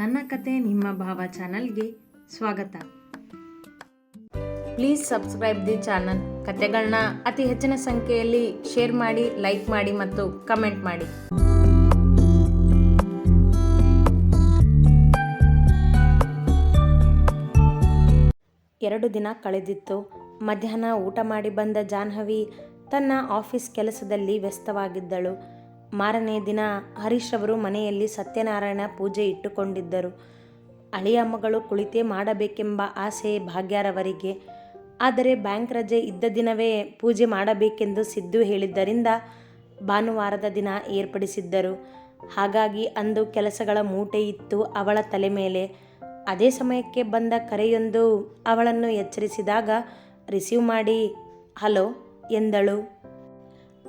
ನನ್ನ ಕತೆ ನಿಮ್ಮ ಭಾವ ಚಾನಲ್ಗೆ ಸ್ವಾಗತ. Please subscribe the channel. ಕತೆಗಳನ್ನ ಅತಿ ಹೆಚ್ಚಿನ ಸಂಖ್ಯೆಯಲ್ಲಿ ಶೇರ್ ಮಾಡಿ, ಲೈಕ್ ಮಾಡಿ ಮತ್ತು ಕಮೆಂಟ್ ಮಾಡಿ. ಎರಡು ದಿನ ಕಳೆದಿತ್ತು. ಮಧ್ಯಾಹ್ನ ಊಟ ಮಾಡಿ ಬಂದ ಜಾಹ್ನವಿ ತನ್ನ ಆಫೀಸ್ ಕೆಲಸದಲ್ಲಿ ವ್ಯಸ್ತವಾಗಿದ್ದಳು. ಮಾರನೇ ದಿನ ಹರೀಶ್ ಅವರು ಮನೆಯಲ್ಲಿ ಸತ್ಯನಾರಾಯಣ ಪೂಜೆ ಇಟ್ಟುಕೊಂಡಿದ್ದರು. ಅಳಿಯ ಮಗಳು ಕುಳಿತೇ ಮಾಡಬೇಕೆಂಬ ಆಸೆ ಭಾಗ್ಯರವರಿಗೆ. ಆದರೆ ಬ್ಯಾಂಕ್ ರಜೆ ಇದ್ದ ದಿನವೇ ಪೂಜೆ ಮಾಡಬೇಕೆಂದು ಸಿದ್ದು ಹೇಳಿದ್ದರಿಂದ ಭಾನುವಾರದ ದಿನ ಏರ್ಪಡಿಸಿದ್ದರು. ಹಾಗಾಗಿ ಅಂದು ಕೆಲಸಗಳ ಮೂಟೆ ಇತ್ತು ಅವಳ ತಲೆ ಮೇಲೆ. ಅದೇ ಸಮಯಕ್ಕೆ ಬಂದ ಕರೆಯೊಂದು ಅವಳನ್ನು ಎಚ್ಚರಿಸಿದಾಗ, ರಿಸೀವ್ ಮಾಡಿ, ಹಲೋ ಎಂದಳು.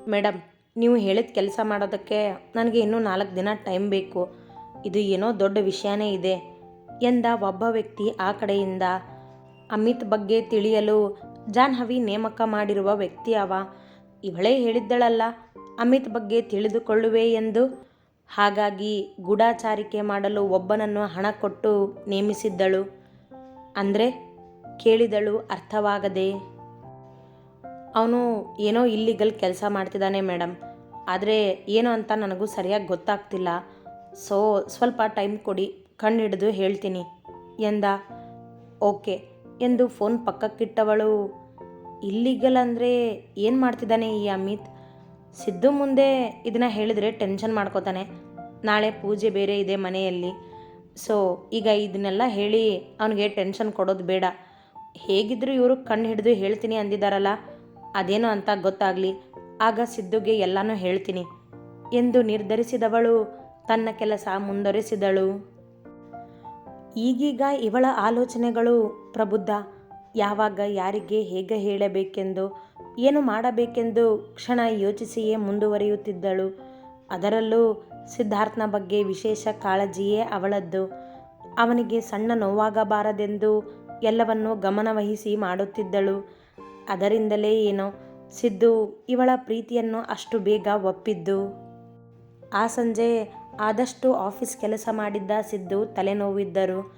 ಮೇಡಮ್ ನೀವು ಹೇಳಿದ ಕೆಲಸ ಮಾಡೋದಕ್ಕೆ ನನಗೆ ಇನ್ನೂ ನಾಲ್ಕು ದಿನ ಟೈಮ್ ಬೇಕು. ಇದು ಏನೋ ದೊಡ್ಡ ವಿಷಯನೇ ಇದೆ ಎಂದ ಒಬ್ಬ ವ್ಯಕ್ತಿ ಆ ಕಡೆಯಿಂದ. ಅಮಿತ್ ಬಗ್ಗೆ ತಿಳಿಯಲು ಜಾನ್ಹವಿ ನೇಮಕ ಮಾಡಿರುವ ವ್ಯಕ್ತಿ ಅವ. ಇವಳೇ ಹೇಳಿದ್ದಳಲ್ಲ, ಅಮಿತ್ ಬಗ್ಗೆ ತಿಳಿದುಕೊಳ್ಳುವೆ ಎಂದು. ಹಾಗಾಗಿ ಗೂಢಾಚಾರಿಕೆ ಮಾಡಲು ಒಬ್ಬನನ್ನು ಹಣ ಕೊಟ್ಟು ನೇಮಿಸಿದ್ದಳು. ಅಂದರೆ ಕೇಳಿದಳು ಅರ್ಥವಾಗದೆ. ಅವನು ಏನೋ ಇಲ್ಲಿಗಲ್ ಕೆಲಸ ಮಾಡ್ತಿದ್ದಾನೆ ಮೇಡಮ್. ಆದರೆ ಏನು ಅಂತ ನನಗೂ ಸರಿಯಾಗಿ ಗೊತ್ತಾಗ್ತಿಲ್ಲ. ಸೊ, ಸ್ವಲ್ಪ ಟೈಮ್ ಕೊಡಿ ಕಣ್ಣು ಹಿಡಿದು ಹೇಳ್ತೀನಿ. ಎಂದ, ಓಕೆ ಎಂದು ಫೋನ್ ಪಕ್ಕಕ್ಕಿಟ್ಟವಳು. ಇಲ್ಲಿಗಲ್ ಅಂದರೆ ಏನು ಮಾಡ್ತಿದ್ದಾನೆ ಈ ಅಮಿತ್? ಸಿದ್ದು ಮುಂದೆ ಇದನ್ನು ಹೇಳಿದರೆ ಟೆನ್ಷನ್ ಮಾಡ್ಕೋತಾನೆ. ನಾಳೆ ಪೂಜೆ ಬೇರೆ ಇದೆ ಮನೆಯಲ್ಲಿ. ಸೊ, ಈಗ ಇದನ್ನೆಲ್ಲ ಹೇಳಿ ಅವನಿಗೆ ಟೆನ್ಷನ್ ಕೊಡೋದು ಬೇಡ. ಹೇಗಿದ್ದರೂ ಇವರು ಕಣ್ಣು ಹಿಡಿದು ಹೇಳ್ತೀನಿ ಅಂದಿದ್ದಾರಲ್ಲ ಅದೇನು ಅಂತ ಗೊತ್ತಾಗಲಿ. ಆಗ ಸಿದ್ದುಗೆ ಎಲ್ಲನೂ ಹೇಳ್ತೀನಿ. ಎಂದು ನಿರ್ಧರಿಸಿದವಳು ತನ್ನ ಕೆಲಸ ಮುಂದುವರೆಸಿದಳು. ಈಗೀಗ ಇವಳ ಆಲೋಚನೆಗಳು ಪ್ರಬುದ್ಧ. ಯಾವಾಗ ಯಾರಿಗೆ ಹೇಗೆ ಹೇಳಬೇಕೆಂದು, ಏನು ಮಾಡಬೇಕೆಂದು ಕ್ಷಣ ಯೋಚಿಸಿಯೇ ಮುಂದುವರಿಯುತ್ತಿದ್ದಳು. ಅದರಲ್ಲೂ ಸಿದ್ಧಾರ್ಥನ ಬಗ್ಗೆ ವಿಶೇಷ ಕಾಳಜಿಯೇ ಅವಳದ್ದು. ಅವನಿಗೆ ಸಣ್ಣ ನೋವಾಗಬಾರದೆಂದು ಎಲ್ಲವನ್ನೂ ಗಮನವಹಿಸಿ ಮಾಡುತ್ತಿದ್ದಳು. ಅದರಿಂದಲೇ ಏನೋ ಸಿದ್ದು ಇವಳ ಪ್ರೀತಿಯನ್ನು ಅಷ್ಟು ಬೇಗ ಒಪ್ಪಿದ್ದು. ಆ ಸಂಜೆ ಆದಷ್ಟು ಆಫೀಸ್ ಕೆಲಸ ಮಾಡಿದ್ದ ಸಿದ್ದು ತಲೆನೋವಿದ್ದರು.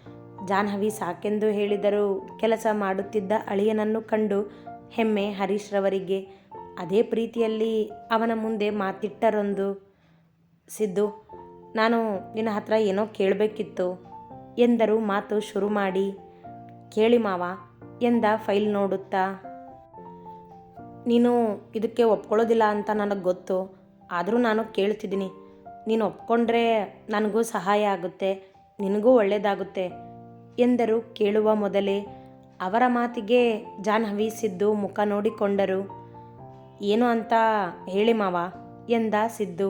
ಜಾಹ್ನವಿ ಸಾಕೆಂದು ಹೇಳಿದರು ಕೆಲಸ ಮಾಡುತ್ತಿದ್ದ ಅಳಿಯನನ್ನು ಕಂಡು ಹೆಮ್ಮೆ ಹರೀಶ್ರವರಿಗೆ ಅದೇ ಪ್ರೀತಿಯಲ್ಲಿ ಅವನ ಮುಂದೆ ಮಾತಿಟ್ಟರೊಂದು, ಸಿದ್ದು, ನಾನು ನಿನ್ನ ಹತ್ರ ಏನೋ ಕೇಳಬೇಕಿತ್ತು. ಎಂದರು ಮಾತು ಶುರು ಮಾಡಿ ಕೇಳಿ ಮಾವ, ಎಂದ ಫೈಲ್ ನೋಡುತ್ತಾ? ನೀನು ಇದಕ್ಕೆ ಒಪ್ಕೊಳ್ಳೋದಿಲ್ಲ ಅಂತ ನನಗೆ ಗೊತ್ತು. ಆದರೂ ನಾನು ಕೇಳ್ತಿದ್ದೀನಿ. ನೀನು ಒಪ್ಕೊಂಡ್ರೆ ನನಗೂ ಸಹಾಯ ಆಗುತ್ತೆ, ನಿನಗೂ ಒಳ್ಳೆಯದಾಗುತ್ತೆ ಎಂದರು ಕೇಳುವ ಮೊದಲೇ. ಅವರ ಮಾತಿಗೆ ಜಾಹ್ನವಿ ಸಿದ್ದು ಮುಖ ನೋಡಿಕೊಂಡರು. ಏನು ಅಂತ ಹೇಳಿ ಮಾವ ಎಂದ ಸಿದ್ದು.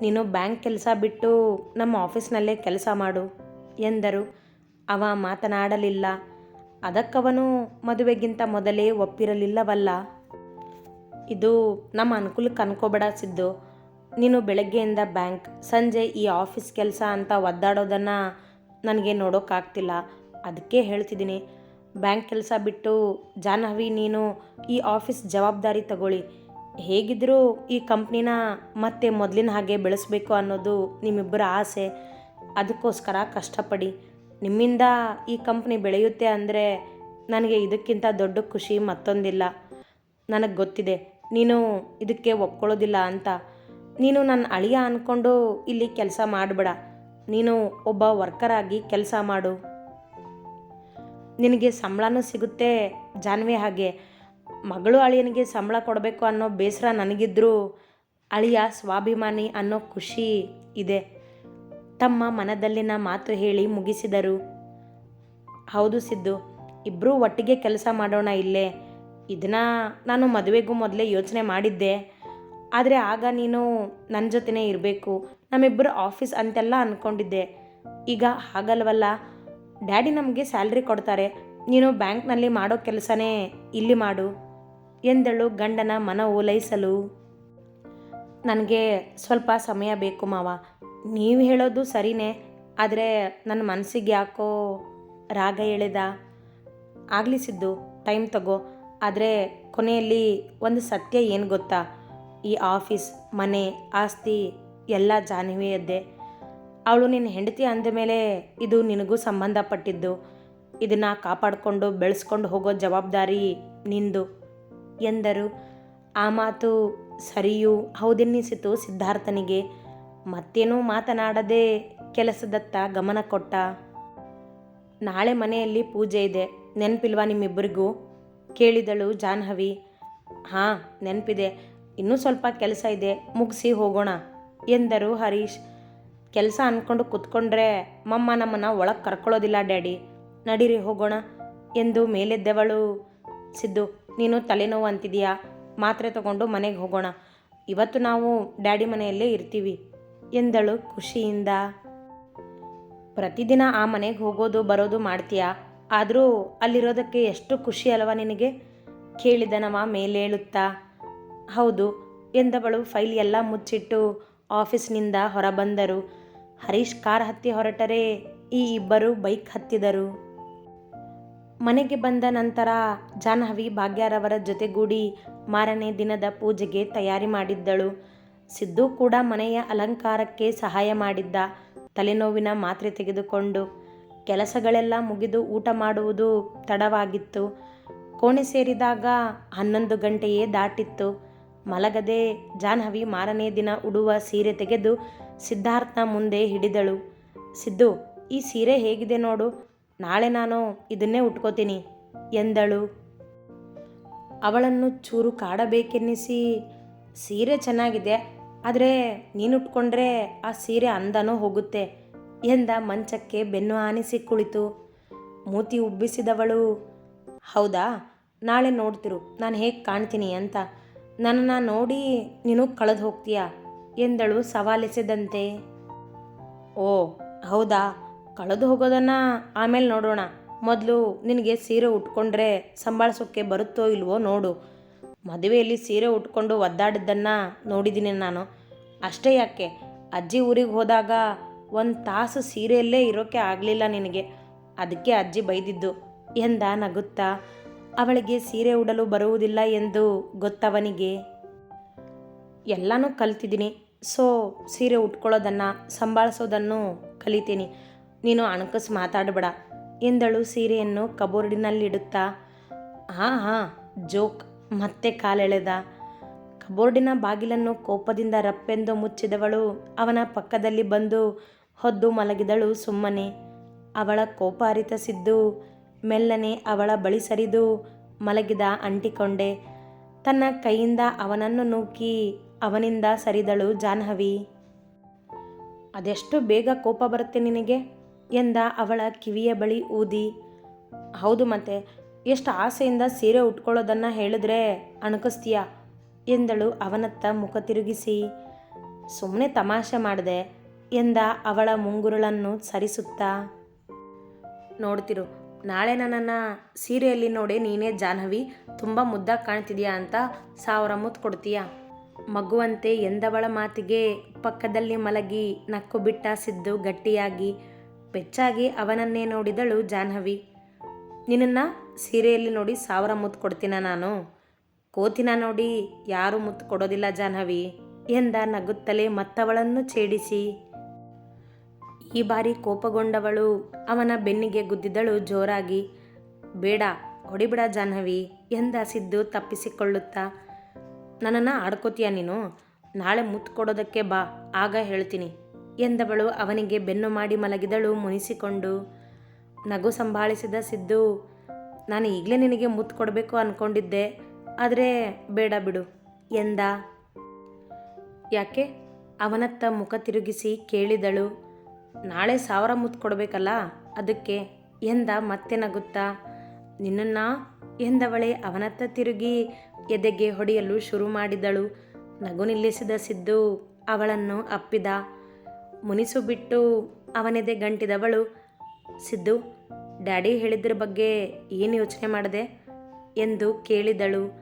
ನೀನು ಬ್ಯಾಂಕ್ ಕೆಲಸ ಬಿಟ್ಟು ನಮ್ಮ ಆಫೀಸ್ನಲ್ಲೇ ಕೆಲಸ ಮಾಡು ಎಂದರು. ಅವ ಮಾತನಾಡಲಿಲ್ಲ. ಅದಕ್ಕವನು ಮದುವೆಗಿಂತ ಮೊದಲೇ ಒಪ್ಪಿರಲಿಲ್ಲವಲ್ಲ? ಇದು ನಮ್ಮ ಅನುಕೂಲಕ್ಕೆ ಅನ್ಕೋಬೇಡ ಸಿದ್ದು. ನೀನು ಬೆಳಗ್ಗೆಯಿಂದ ಬ್ಯಾಂಕ್, ಸಂಜೆ ಈ ಆಫೀಸ್ ಕೆಲಸ ಅಂತ ಒದ್ದಾಡೋದನ್ನು ನನಗೆ ನೋಡೋಕ್ಕಾಗ್ತಿಲ್ಲ ಅದಕ್ಕೆ ಹೇಳ್ತಿದ್ದೀನಿ. ಬ್ಯಾಂಕ್ ಕೆಲಸ ಬಿಟ್ಟು ಜಾಹ್ನವಿ, ನೀನು ಈ ಆಫೀಸ್ ಜವಾಬ್ದಾರಿ ತಗೊಳ್ಳಿ. ಹೇಗಿದ್ದರೂ ಈ ಕಂಪ್ನಿನ ಮತ್ತೆ ಮೊದಲಿನ ಹಾಗೆ ಬೆಳೆಸಬೇಕು ಅನ್ನೋದು ನಿಮ್ಮಿಬ್ಬರ ಆಸೆ. ಅದಕ್ಕೋಸ್ಕರ ಕಷ್ಟಪಡಿ. ನಿಮ್ಮಿಂದ ಈ ಕಂಪ್ನಿ ಬೆಳೆಯುತ್ತೆ ಅಂದರೆ ನನಗೆ ಇದಕ್ಕಿಂತ ದೊಡ್ಡ ಖುಷಿ ಮತ್ತೊಂದಿಲ್ಲ. ನನಗೆ ಗೊತ್ತಿದೆ, ನೀನು ಇದಕ್ಕೆ ಒಪ್ಕೊಳ್ಳೋದಿಲ್ಲ ಅಂತ. ನೀನು ನನ್ನ ಅಳಿಯ ಅಂದ್ಕೊಂಡು ಇಲ್ಲಿ ಕೆಲಸ ಮಾಡಬೇಡ. ನೀನು ಒಬ್ಬ ವರ್ಕರ್ ಆಗಿ ಕೆಲಸ ಮಾಡು. ನಿನಗೆ ಸಂಬಳನೂ ಸಿಗುತ್ತೆ ಜಾನ್ವಿ ಹಾಗೆ. ಮಗಳು ಅಳಿಯನಿಗೆ ಸಂಬಳ ಕೊಡಬೇಕು ಅನ್ನೋ ಬೇಸರ ನನಗಿದ್ರೂ ಅಳಿಯ ಸ್ವಾಭಿಮಾನಿ ಅನ್ನೋ ಖುಷಿ ಇದೆ. ತಮ್ಮ ಮನದಲ್ಲಿನ ಮಾತು ಹೇಳಿ ಮುಗಿಸಿದರು. ಹೌದು ಸಿದ್ದು ಇಬ್ಬರೂ ಒಟ್ಟಿಗೆ ಕೆಲಸ ಮಾಡೋಣ ಇಲ್ಲೇ. ಇದನ್ನ ನಾನು ಮದುವೆಗೂ ಮೊದಲೇ ಯೋಚನೆ ಮಾಡಿದ್ದೆ. ಆದರೆ ಆಗ ನೀನು ನನ್ನ ಜೊತೆನೇ ಇರಬೇಕು. ನಮ್ಮಿಬ್ಬರು ಆಫೀಸ್ ಅಂತೆಲ್ಲ ಅಂದ್ಕೊಂಡಿದ್ದೆ ಈಗ ಹಾಗಲ್ವಲ್ಲ? ಡ್ಯಾಡಿ ನಮಗೆ ಸ್ಯಾಲ್ರಿ ಕೊಡ್ತಾರೆ. ನೀನು ಬ್ಯಾಂಕ್ನಲ್ಲಿ ಮಾಡೋ ಕೆಲಸನೇ ಇಲ್ಲಿ ಮಾಡು, ಎಂದಳು ಗಂಡನ ಮನ ಓಲೈಸಲು. ನನಗೆ ಸ್ವಲ್ಪ ಸಮಯ ಬೇಕು ಮಾವ. ನೀವು ಹೇಳೋದು ಸರಿನೇ, ಆದರೆ ನನ್ನ ಮನಸ್ಸಿಗೆ ಯಾಕೋ ರಾಗ ಎಳೆದ? ಆಗಲಿ ಸಿದ್ದು, ಟೈಮ್ ತಗೋ. ಆದರೆ ಕೊನೆಯಲ್ಲಿ ಒಂದು ಸತ್ಯ ಏನು ಗೊತ್ತಾ? ಈ ಆಫೀಸ್, ಮನೆ, ಆಸ್ತಿ, ಎಲ್ಲ ಜಾನ್ವಿಯದ್ದೆ ಅವಳು ನಿನ್ನ ಹೆಂಡತಿ ಅಂದ ಮೇಲೆ ಇದು ನಿನಗೂ ಸಂಬಂಧಪಟ್ಟಿದ್ದು. ಇದನ್ನು ಕಾಪಾಡಿಕೊಂಡು ಬೆಳೆಸ್ಕೊಂಡು ಹೋಗೋ ಜವಾಬ್ದಾರಿ ನಿಂದು, ಎಂದರು. ಆ ಮಾತು ಸರಿಯೂ ಹೌದೆನ್ನಿಸಿತು ಸಿದ್ಧಾರ್ಥನಿಗೆ. ಮತ್ತೇನೂ ಮಾತನಾಡದೆ ಕೆಲಸದತ್ತ ಗಮನ ಕೊಟ್ಟ. ನಾಳೆ ಮನೆಯಲ್ಲಿ ಪೂಜೆ ಇದೆ. ನೆನಪಿಲ್ವಾ ನಿಮ್ಮಿಬ್ಬರಿಗೂ? ಕೇಳಿದಳು ಜಾಹ್ನವಿ. ಹಾಂ, ನೆನಪಿದೆ. ಇನ್ನೂ ಸ್ವಲ್ಪ ಕೆಲಸ ಇದೆ. ಮುಗಿಸಿ ಹೋಗೋಣ ಎಂದರು ಹರೀಶ್. ಕೆಲಸ ಅಂದ್ಕೊಂಡು ಕೂತ್ಕೊಂಡ್ರೆ ಮಮ್ಮ ನಮ್ಮನ್ನು ಒಳಗೆ ಕರ್ಕೊಳ್ಳೋದಿಲ್ಲ ಡ್ಯಾಡಿ. ನಡೀರಿ ಹೋಗೋಣ ಎಂದು ಮೇಲೆದ್ದವಳು ಸಿದ್ದು. ನೀನು ತಲೆನೋವು ಅಂತಿದೀಯಾ? ಮಾತ್ರೆ ತಗೊಂಡು ಮನೆಗೆ ಹೋಗೋಣ. ಇವತ್ತು ನಾವು ಡ್ಯಾಡಿ ಮನೆಯಲ್ಲೇ ಇರ್ತೀವಿ. ಎಂದಳು ಖುಷಿಯಿಂದ. ಪ್ರತಿದಿನ ಆ ಮನೆಗೆ ಹೋಗೋದು ಬರೋದು ಮಾಡ್ತೀಯಾ? ಆದರೂ ಅಲ್ಲಿರೋದಕ್ಕೆ ಎಷ್ಟು ಖುಷಿ ಅಲ್ವಾ ನಿನಗೆ? ಕೇಳಿದನವ ಮೇಲೇಳುತ್ತಾ ಹೌದು ಎಂದವಳು ಫೈಲ್ ಎಲ್ಲ ಮುಚ್ಚಿಟ್ಟು ಆಫೀಸ್ನಿಂದ ಹೊರಬಂದರು. ಹರೀಶ್ ಕಾರ್ ಹತ್ತಿ ಹೊರಟರೆ ಈ ಇಬ್ಬರು ಬೈಕ್ ಹತ್ತಿದರು. ಮನೆಗೆ ಬಂದ ನಂತರ ಜಾಹ್ನವಿ ಭಾಗ್ಯರವರ ಜೊತೆಗೂಡಿ ಮಾರನೇ ದಿನದ ಪೂಜೆಗೆ ತಯಾರಿ ಮಾಡಿದ್ದಳು. ಸಿದ್ದು ಕೂಡ ಮನೆಯ ಅಲಂಕಾರಕ್ಕೆ ಸಹಾಯ ಮಾಡಿದ್ದ. ತಲೆನೋವಿನ ಮಾತ್ರೆ ತೆಗೆದುಕೊಂಡು ಕೆಲಸಗಳೆಲ್ಲ ಮುಗಿದು ಊಟ ಮಾಡುವುದು ತಡವಾಗಿತ್ತು. ಕೋಣೆ ಸೇರಿದಾಗ ಹನ್ನೊಂದು ಗಂಟೆಯೇ ದಾಟಿತ್ತು. ಮಲಗದೆ ಜಾಹ್ನವಿ ಮಾರನೇ ದಿನ ಉಡುವ ಸೀರೆ ತೆಗೆದು ಸಿದ್ಧಾರ್ಥನ ಮುಂದೆ ಹಿಡಿದಳು. ಸಿದ್ದು, ಈ ಸೀರೆ ಹೇಗಿದೆ ನೋಡು. ನಾಳೆ ನಾನು ಇದನ್ನೇ ಉಟ್ಕೋತೀನಿ ಎಂದಳು. ಅವಳನ್ನು ಚೂರು ಕಾಡಬೇಕೆನ್ನಿಸಿ, ಸೀರೆ ಚೆನ್ನಾಗಿದೆ. ಆದರೆ ನೀನು ಉಟ್ಕೊಂಡ್ರೆ ಆ ಸೀರೆ ಅಂದನೂ ಹೋಗುತ್ತೆ ಎಂದ ಮಂಚಕ್ಕೆ ಬೆನ್ನು ಆನಿಸಿ ಕುಳಿತು. ಮೂತಿ ಉಬ್ಬಿಸಿದವಳು, ಹೌದಾ? ನಾಳೆ ನೋಡ್ತಿರು. ನಾನು ಹೇಗೆ ಕಾಣ್ತೀನಿ ಅಂತ. ನನ್ನನ್ನು ನೋಡಿ ನೀನು ಕಳೆದು ಹೋಗ್ತೀಯಾ? ಎಂದಳು ಸವಾಲಿಸಿದಂತೆ. ಓ, ಹೌದಾ? ಕಳೆದು ಹೋಗೋದನ್ನು ಆಮೇಲೆ ನೋಡೋಣ. ಮೊದಲು ನಿನಗೆ ಸೀರೆ ಉಟ್ಕೊಂಡ್ರೆ ಸಂಭಾಳಿಸೋಕ್ಕೆ ಬರುತ್ತೋ ಇಲ್ವೋ ನೋಡು. ಮದುವೆಯಲ್ಲಿ ಸೀರೆ ಉಟ್ಕೊಂಡು ಒದ್ದಾಡಿದ್ದನ್ನು ನೋಡಿದ್ದೀನಿ ನಾನು. ಅಷ್ಟೇ ಯಾಕೆ? ಅಜ್ಜಿ ಊರಿಗೆ ಹೋದಾಗ ಒಂದು ತಾಸು ಸೀರೆಯಲ್ಲೇ ಇರೋಕ್ಕೆ ಆಗಲಿಲ್ಲ ನಿನಗೆ. ಅದಕ್ಕೆ ಅಜ್ಜಿ ಬೈದಿದ್ದು. ಎಂದ ನಗುತ್ತಾ? ಅವಳಿಗೆ ಸೀರೆ ಉಡಲು ಬರುವುದಿಲ್ಲ ಎಂದು ಗೊತ್ತವನಿಗೆ. ಎಲ್ಲನೂ ಕಲ್ತಿದ್ದೀನಿ. ಸೊ, ಸೀರೆ ಉಟ್ಕೊಳ್ಳೋದನ್ನು ಸಂಭಾಳಿಸೋದನ್ನು ಕಲಿತೀನಿ. ನೀನು ಅಣಕಸ್ ಮಾತಾಡಬೇಡ ಎಂದಳು ಸೀರೆಯನ್ನು ಕಬೋರ್ಡಿನಲ್ಲಿಡುತ್ತಾ. ಹಾಂ ಹಾಂ ಜೋಕ್. ಮತ್ತೆ ಕಾಲೆಳೆದ. ಕಬೋರ್ಡಿನ ಬಾಗಿಲನ್ನು ಕೋಪದಿಂದ ರಪ್ಪೆಂದು ಮುಚ್ಚಿದವಳು ಅವನ ಪಕ್ಕದಲ್ಲಿ ಬಂದು ಹೊದ್ದು ಮಲಗಿದಳು ಸುಮ್ಮನೆ. ಅವಳ ಕೋಪ ಅರಿತಸಿದ್ದು ಮೆಲ್ಲನೆ ಅವಳ ಬಳಿ ಸರಿದು ಮಲಗಿದ ಅಂಟಿಕೊಂಡೆ. ತನ್ನ ಕೈಯಿಂದ ಅವನನ್ನು ನೂಕಿ ಅವನಿಂದ ಸರಿದಳು ಜಾಹ್ನವಿ. ಅದೆಷ್ಟು ಬೇಗ ಕೋಪ ಬರುತ್ತೆ ನಿನಗೆ? ಎಂದ ಅವಳ ಕಿವಿಯ ಬಳಿ ಊದಿ. ಹೌದು ಮತ್ತೆ ಎಷ್ಟು ಆಸೆಯಿಂದ ಸೀರೆ ಉಟ್ಕೊಳ್ಳೋದನ್ನು ಹೇಳಿದ್ರೆ ಅಣಕಿಸ್ತೀಯ? ಎಂದಳು ಅವನತ್ತ ಮುಖ ತಿರುಗಿಸಿ. ಸುಮ್ಮನೆ ತಮಾಷೆ ಮಾಡಿದೆ, ಎಂದ ಅವಳ ಮುಂಗುರುಳನ್ನು ಸರಿಸುತ್ತಾ. ನೋಡ್ತಿರು, ನಾಳೆ ನನ್ನನ್ನು ಸೀರೆಯಲ್ಲಿ ನೋಡಿ ನೀನೇ ಜಾಹ್ನವಿ, ತುಂಬ ಮುದ್ದಾಗಿ ಕಾಣ್ತಿದ್ಯಾ ಅಂತ ಸಾವಿರ ಮುತ್ತು ಕೊಡ್ತೀಯ? ಮಗುವಂತೆ ಎಂದವಳ ಮಾತಿಗೆ ಪಕ್ಕದಲ್ಲಿ ಮಲಗಿ ನಕ್ಕು ಬಿಟ್ಟ ಸಿದ್ದು ಗಟ್ಟಿಯಾಗಿ. ಬೆಚ್ಚಾಗಿ ಅವನನ್ನೇ ನೋಡಿದಳು ಜಾಹ್ನವಿ. ನಿನ್ನನ್ನು ಸೀರೆಯಲ್ಲಿ ನೋಡಿ ಸಾವಿರ ಮುತ್ತು ಕೊಡ್ತೀನ ನಾನು. ಕೋತಿನ ನೋಡಿ ಯಾರೂ ಮುತ್ತು ಕೊಡೋದಿಲ್ಲ ಜಾಹ್ನವಿ ಎಂದ ನಗುತ್ತಲೇ ಮತ್ತವಳನ್ನು ಛೇಡಿಸಿ. ಈ ಬಾರಿ ಕೋಪಗೊಂಡವಳು ಅವನ ಬೆನ್ನಿಗೆ ಗುದ್ದಿದಳು ಜೋರಾಗಿ. ಬೇಡ, ಹೊಡಿಬಿಡ ಜಾಹ್ನವಿ ಎಂದ ಸಿದ್ದು ತಪ್ಪಿಸಿಕೊಳ್ಳುತ್ತಾ. ನನ್ನನ್ನು ಆಡ್ಕೋತೀಯ ನೀನು? ನಾಳೆ ಮುತ್ತು ಕೊಡೋದಕ್ಕೆ ಬಾ, ಆಗ ಹೇಳ್ತೀನಿ ಎಂದವಳು ಅವನಿಗೆ ಬೆನ್ನು ಮಾಡಿ ಮಲಗಿದಳು ಮುನಿಸಿಕೊಂಡು. ನಗು ಸಂಭಾಳಿಸಿದ ಸಿದ್ದು, ನಾನು ಈಗಲೇ ನಿನಗೆ ಮುತ್ತು ಕೊಡಬೇಕು ಅಂದ್ಕೊಂಡಿದ್ದೆ ಆದರೆ ಬೇಡ ಬಿಡು, ಎಂದ? ಯಾಕೆ? ಅವನತ್ತ ಮುಖ ತಿರುಗಿಸಿ ಕೇಳಿದಳು. ನಾಳೆ ಸಾವಿರ ಮುತ್ತು ಕೊಡಬೇಕಲ್ಲ, ಅದಕ್ಕೆ, ಎಂದ ಮತ್ತೆ ನಗುತ್ತಾ? ನಿನ್ನನ್ನು, ಎಂದವಳೆ ಅವನತ್ತ ತಿರುಗಿ ಎದೆಗೆ ಹೊಡೆಯಲು ಶುರು ಮಾಡಿದಳು. ನಗು ನಿಲ್ಲಿಸಿದ ಸಿದ್ದು ಅವಳನ್ನು ಅಪ್ಪಿದ. ಮುನಿಸು ಬಿಟ್ಟು ಅವನೆದೆ ಗಂಟಿದವಳು. ಸಿದ್ದು, ಡ್ಯಾಡಿ ಹೇಳಿದ್ರ ಬಗ್ಗೆ ಏನು ಯೋಚನೆ ಮಾಡಿದೆ? ಎಂದು ಕೇಳಿದಳು.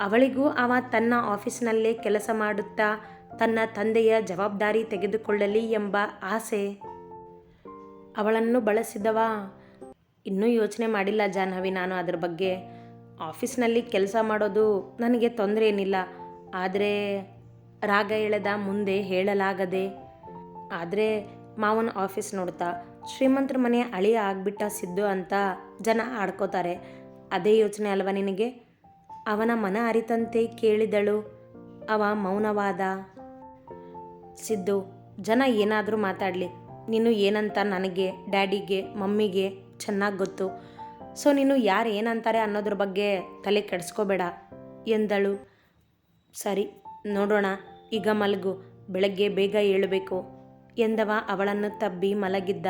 ಅವಳಿಗೂ ಅವ ತನ್ನ ಆಫೀಸ್ನಲ್ಲೇ ಕೆಲಸ ಮಾಡುತ್ತಾ ತನ್ನ ತಂದೆಯ ಜವಾಬ್ದಾರಿ ತೆಗೆದುಕೊಳ್ಳಲಿ ಎಂಬ ಆಸೆ. ಅವಳನ್ನು ಬಳಸಿದವ, ಇನ್ನೂ ಯೋಚನೆ ಮಾಡಿಲ್ಲ ಜಾಹ್ನವಿ ನಾನು ಅದರ ಬಗ್ಗೆ. ಆಫೀಸ್ನಲ್ಲಿ ಕೆಲಸ ಮಾಡೋದು ನನಗೆ ತೊಂದರೆ ಏನಿಲ್ಲ. ಆದರೆ ರಾಗ ಎಳೆದ ಮುಂದೆ ಹೇಳಲಾಗದೆ. ಆದರೆ ಮಾವನ ಆಫೀಸ್ ನೋಡ್ತಾ ಶ್ರೀಮಂತರ ಮನೆ ಅಳಿಯ ಆಗ್ಬಿಟ್ಟ ಸಿದ್ದು ಅಂತ ಜನ ಆಡ್ಕೋತಾರೆ. ಅದೇ ಯೋಚನೆ ಅಲ್ವಾ ನಿನಗೆ? ಅವನ ಮನ ಅರಿತಂತೆ ಕೇಳಿದಳು. ಅವ ಮೌನವಾದ. ಸಿದ್ದು, ಜನ ಏನಾದರೂ ಮಾತಾಡಲಿ. ನೀನು ಏನಂತ ನನಗೆ, ಡ್ಯಾಡಿಗೆ, ಮಮ್ಮಿಗೆ ಚೆನ್ನಾಗಿ ಗೊತ್ತು. ಸೊ ನೀನು ಯಾರು ಏನಂತಾರೆ ಅನ್ನೋದ್ರ ಬಗ್ಗೆ ತಲೆ ಕೆಡಿಸ್ಕೋಬೇಡ ಎಂದಳು. ಸರಿ, ನೋಡೋಣ. ಈಗ ಮಲಗು. ಬೆಳಗ್ಗೆ ಬೇಗ ಏಳಬೇಕು ಎಂದವ ಅವಳನ್ನು ತಬ್ಬಿ ಮಲಗಿದ್ದ.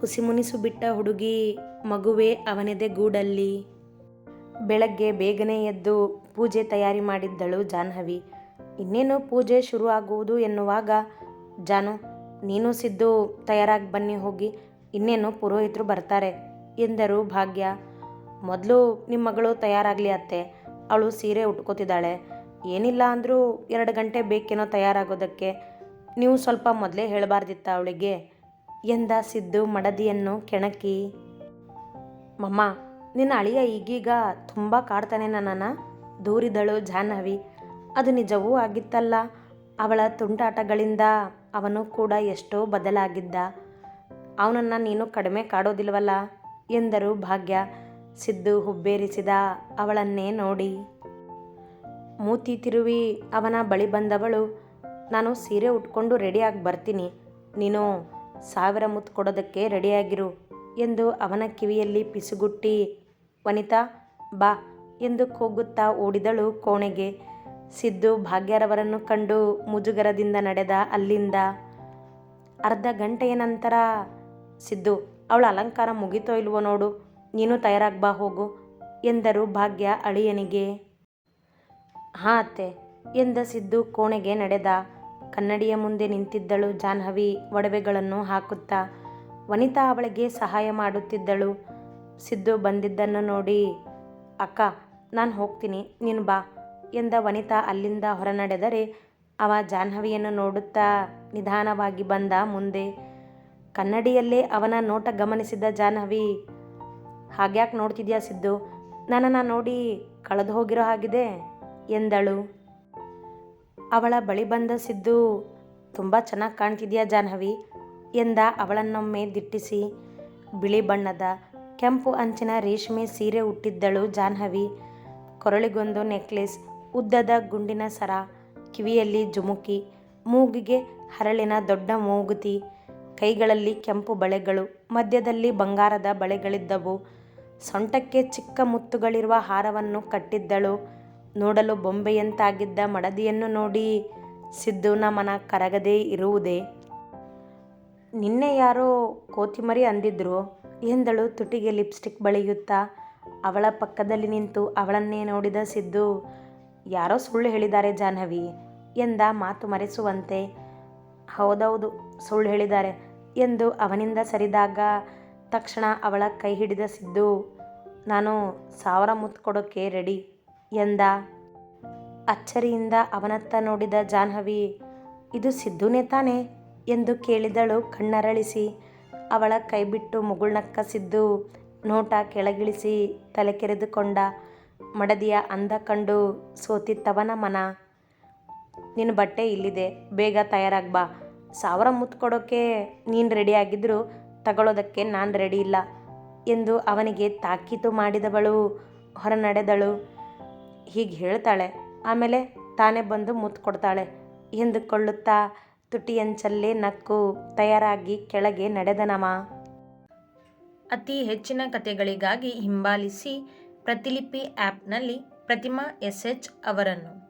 ಹುಸಿಮುನಿಸು ಬಿಟ್ಟ ಹುಡುಗಿ ಮಗುವೆ ಅವನೆದೆ ಗೂಡಲ್ಲಿ. ಬೆಳಗ್ಗೆ ಬೇಗನೆ ಎದ್ದು ಪೂಜೆ ತಯಾರಿ ಮಾಡಿದ್ದಳು ಜಾಹ್ನವಿ. ಇನ್ನೇನು ಪೂಜೆ ಶುರು ಆಗುವುದು ಎನ್ನುವಾಗ, ಜಾನು, ನೀನು ಸಿದ್ದು ತಯಾರಾಗಿ ಬನ್ನಿ, ಹೋಗಿ. ಇನ್ನೇನು ಪುರೋಹಿತರು ಬರ್ತಾರೆ, ಎಂದರು ಭಾಗ್ಯ. ಮೊದಲು ನಿಮ್ಮ ಮಗಳು ತಯಾರಾಗಲಿ ಅತ್ತೆ. ಅವಳು ಸೀರೆ ಉಟ್ಕೋತಿದ್ದಾಳೆ. ಏನಿಲ್ಲ ಅಂದರೂ ಎರಡು ಗಂಟೆ ಬೇಕೇನೋ ತಯಾರಾಗೋದಕ್ಕೆ. ನೀವು ಸ್ವಲ್ಪ ಮೊದಲೇ ಹೇಳಬಾರ್ದಿತ್ತ ಅವಳಿಗೆ. ಎಂದ ಸಿದ್ದು ಮಡದಿಯನ್ನು ಕೆಣಕಿ, ಮಮ್ಮ, ನಿನ್ನ ಅಳಿಯ ಈಗೀಗ ತುಂಬ ಕಾಡ್ತಾನೆ ನನ್ನನ್ನು. ದೂರಿದಳು ಜಾಹ್ನವಿ. ಅದು ನಿಜವೂ ಆಗಿತ್ತಲ್ಲ. ಅವಳ ತುಂಟಾಟಗಳಿಂದ ಅವನು ಕೂಡ ಎಷ್ಟೋ ಬದಲಾಗಿದ್ದ. ಅವನನ್ನು ನೀನು ಕಡಿಮೆ ಕಾಡೋದಿಲ್ವಲ್ಲ? ಎಂದರು ಭಾಗ್ಯ. ಸಿದ್ದು ಹುಬ್ಬೇರಿಸಿದ ಅವಳನ್ನೇ ನೋಡಿ. ಮೂತಿ ತಿರುವಿ ಅವನ ಬಳಿ ಬಂದವಳು. ನಾನು ಸೀರೆ ಉಟ್ಕೊಂಡು ರೆಡಿಯಾಗಿ ಬರ್ತೀನಿ. ನೀನು ಸಾವಿರ ಮುತ್ತು ಕೊಡೋದಕ್ಕೆ ರೆಡಿಯಾಗಿರು ಎಂದು ಅವನ ಕಿವಿಯಲ್ಲಿ ಪಿಸುಗುಟ್ಟಿ. ವನಿತಾ, ಬಾ ಎಂದು ಕೂಗುತ್ತಾ ಓಡಿದಳು ಕೋಣೆಗೆ. ಸಿದ್ದು ಭಾಗ್ಯರವರನ್ನು ಕಂಡು ಮುಜುಗರದಿಂದ ನಡೆದ ಅಲ್ಲಿಂದ. ಅರ್ಧ ಗಂಟೆಯ ನಂತರ, ಸಿದ್ದು, ಅವಳ ಅಲಂಕಾರ ಮುಗಿತೋ ಇಲ್ವೋ ನೋಡು, ನೀನು ತಯಾರಾಗಿ ಬಾ, ಹೋಗು ಎಂದರು ಭಾಗ್ಯ ಅಳಿಯನಿಗೆ. ಹಾಂ ಅತ್ತೆ, ಎಂದ ಸಿದ್ದು ಕೋಣೆಗೆ ನಡೆದ. ಕನ್ನಡಿಯ ಮುಂದೆ ನಿಂತಿದ್ದಳು ಜಾಹ್ನವಿ ಒಡವೆಗಳನ್ನು ಹಾಕುತ್ತಾ. ವನಿತಾ ಅವಳಿಗೆ ಸಹಾಯ ಮಾಡುತ್ತಿದ್ದಳು. ಸಿದ್ದು ಬಂದಿದ್ದನ್ನು ನೋಡಿ, ಅಕ್ಕ, ನಾನು ಹೋಗ್ತೀನಿ, ನೀನು ಬಾ ಎಂದ ವನಿತಾ ಅಲ್ಲಿಂದ ಹೊರನಡೆದರೆ ಅವ ಜಾಹ್ನವಿಯನ್ನು ನೋಡುತ್ತಾ ನಿಧಾನವಾಗಿ ಬಂದ ಮುಂದೆ. ಕನ್ನಡಿಯಲ್ಲೇ ಅವನ ನೋಟ ಗಮನಿಸಿದ ಜಾಹ್ನವಿ, ಹಾಗ್ಯಾಕೆ ನೋಡ್ತಿದ್ಯಾ ಸಿದ್ದು? ನನ್ನನ್ನು ನೋಡಿ ಕಳೆದು ಹೋಗಿರೋ ಹಾಗಿದೆ ಎಂದಳು. ಅವಳ ಬಳಿ ಬಂದ ಸಿದ್ದು, ತುಂಬ ಚೆನ್ನಾಗಿ ಕಾಣ್ತಿದೆಯಾ ಜಾಹ್ನವಿ? ಎಂದ ಅವಳನ್ನೊಮ್ಮೆ ದಿಟ್ಟಿಸಿ. ಬಿಳಿ ಬಣ್ಣದ ಕೆಂಪು ಅಂಚಿನ ರೇಷ್ಮೆ ಸೀರೆ ಉಟ್ಟಿದ್ದಳು ಜಾಹ್ನವಿ. ಕೊರಳಿಗೊಂದು ನೆಕ್ಲೆಸ್, ಉದ್ದದ ಗುಂಡಿನ ಸರ, ಕಿವಿಯಲ್ಲಿ ಜುಮುಕಿ, ಮೂಗಿಗೆ ಹರಳಿನ ದೊಡ್ಡ ಮೂಗುತಿ, ಕೈಗಳಲ್ಲಿ ಕೆಂಪು ಬಳೆಗಳು, ಮಧ್ಯದಲ್ಲಿ ಬಂಗಾರದ ಬಳೆಗಳಿದ್ದವು. ಸೊಂಟಕ್ಕೆ ಚಿಕ್ಕ ಮುತ್ತುಗಳಿರುವ ಹಾರವನ್ನು ಕಟ್ಟಿದ್ದಳು. ನೋಡಲು ಬೊಂಬೆಯಂತಾಗಿದ್ದ ಮಡದಿಯನ್ನು ನೋಡಿ ಸಿದ್ದುನ ಮನ ಕರಗದೇ ಇರುವುದೇ? ನಿನ್ನೆ ಯಾರೋ ಕೋತಿಮರಿ ಅಂದಿದ್ರು, ಎಂದಳು ತುಟಿಗೆ ಲಿಪ್ಸ್ಟಿಕ್ ಬಳಿಯುತ್ತಾ. ಅವಳ ಪಕ್ಕದಲ್ಲಿ ನಿಂತು ಅವಳನ್ನೇ ನೋಡಿದ ಸಿದ್ದು, ಯಾರೋ ಸುಳ್ಳು ಹೇಳಿದ್ದಾರೆ ಜಾಹ್ನವಿ ಎಂದ ಮಾತು ಮರೆಸುವಂತೆ. ಹೌದೌದು, ಸುಳ್ಳು ಹೇಳಿದ್ದಾರೆ ಎಂದು ಅವನಿಂದ ಸರಿದಾಗ ತಕ್ಷಣ ಅವಳ ಕೈ ಹಿಡಿದ ಸಿದ್ದು, ನಾನು ಸಾವಿರ ಮುತ್ತು ಕೊಡೋಕ್ಕೆ ರೆಡಿ. ಎಂದ. ಅಚ್ಚರಿಯಿಂದ ಅವನತ್ತ ನೋಡಿದ ಜಾಹ್ನವಿ, ಇದು ಸಿದ್ಧುನೇ ತಾನೆ? ಎಂದು ಕೇಳಿದಳು ಕಣ್ಣರಳಿಸಿ. ಅವಳ ಕೈ ಬಿಟ್ಟು ಮುಗುಳ್ನಕ್ಕ ಸಿದ್ದು ನೋಟ ಕೆಳಗಿಳಿಸಿ ತಲೆ ಕೆರೆದುಕೊಂಡ. ಮಡದಿಯ ಅಂದ ಕಂಡು ಸೋತಿತ್ತವನ ಮನ. ನಿನ್ನ ಬಟ್ಟೆ ಇಲ್ಲಿದೆ, ಬೇಗ ತಯಾರಾಗ್ಬಾ ಸಾವಿರ ಮುತ್ತು ನೀನು ರೆಡಿಯಾಗಿದ್ದರೂ ತಗೊಳ್ಳೋದಕ್ಕೆ ನಾನು ರೆಡಿ ಇಲ್ಲ ಎಂದು ಅವನಿಗೆ ತಾಕೀತು ಮಾಡಿದವಳು ಹೊರ ನಡೆದಳು ಹೀಗೆ ಹೇಳ್ತಾಳೆ. ಆಮೇಲೆ ತಾನೇ ಬಂದು ಮುತ್ತು ಕೊಡ್ತಾಳೆ. ಎಂದುಕೊಳ್ಳುತ್ತಾ ತುಟಿಯಂಚಲ್ಲೇ ನಕ್ಕು ತಯಾರಾಗಿ ಕೆಳಗೆ ನಡೆದನಮ ಅತಿ ಹೆಚ್ಚಿನ ಕಥೆಗಳಿಗಾಗಿ ಹಿಂಬಾಲಿಸಿ ಪ್ರತಿಲಿಪಿ ಆ್ಯಪ್ನಲ್ಲಿ ಪ್ರತಿಮಾ ಎಸ್ ಎಚ್ ಅವರನ್ನು.